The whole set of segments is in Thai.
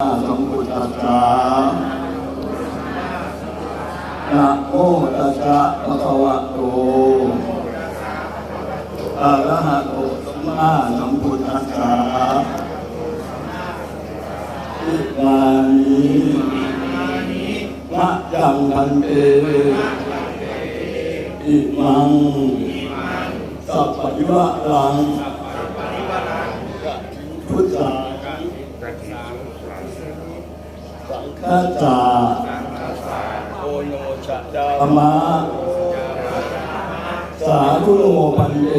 สมพุทธัสสะนะโมตัสสะภะคะวะโตอะระหะโตสัมมาสัมพุทธัสสะอิมานิมะยังพันเตอิมังสัพพะยุระลังพุทธา สังฆาจาโอโนชะดามะสาธุโนพันเต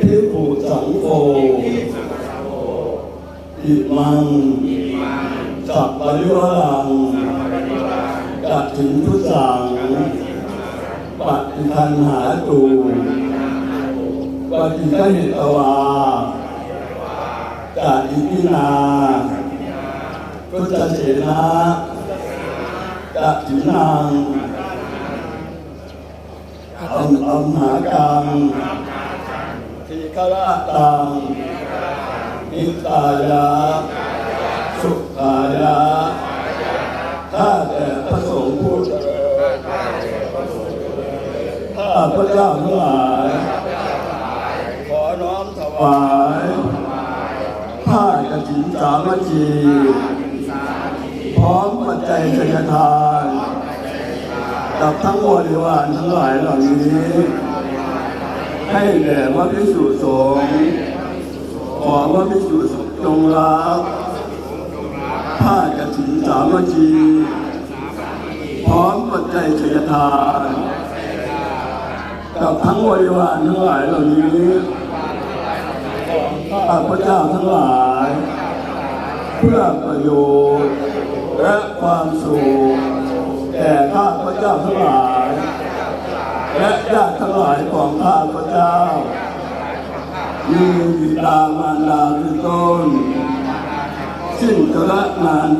ทิภูสังโฆอิมังสัพพะยุรังกัตถินทุสังปฏิคันหาตูปฏิฆหิตวาจาอิปินา ทธเสนากัจจินังอัมอัมหากังทีฆราตังนิตายะสุขายะข้าแต่พระสงฆ์ผู้เจริญข้าพระเจ้าทั้งหลายขอน้อมถวายผ้ากฐินสามัคคี พร้อมปัจจัยทยทานกับทั้งบริวารทั้งหลายเหล่านี้ ให้แด่พระภิกษุสงฆ์ขอพระภิกษุสงฆ์จงรับผ้ากฐินสามัคคีพร้อมปัจจัยทยทานกับทั้งบริวารทั้งหลายเหล่านี้ข้าพระเจ้าทั้งหลาย เพื่อประโยชน์ และความสุขแก่ข้าพระเจ้าทั้งหลาย และญาติทั้งหลายของข้าพระเจ้ามีบิดามารดาเป็นต้น สิ้นกระนาน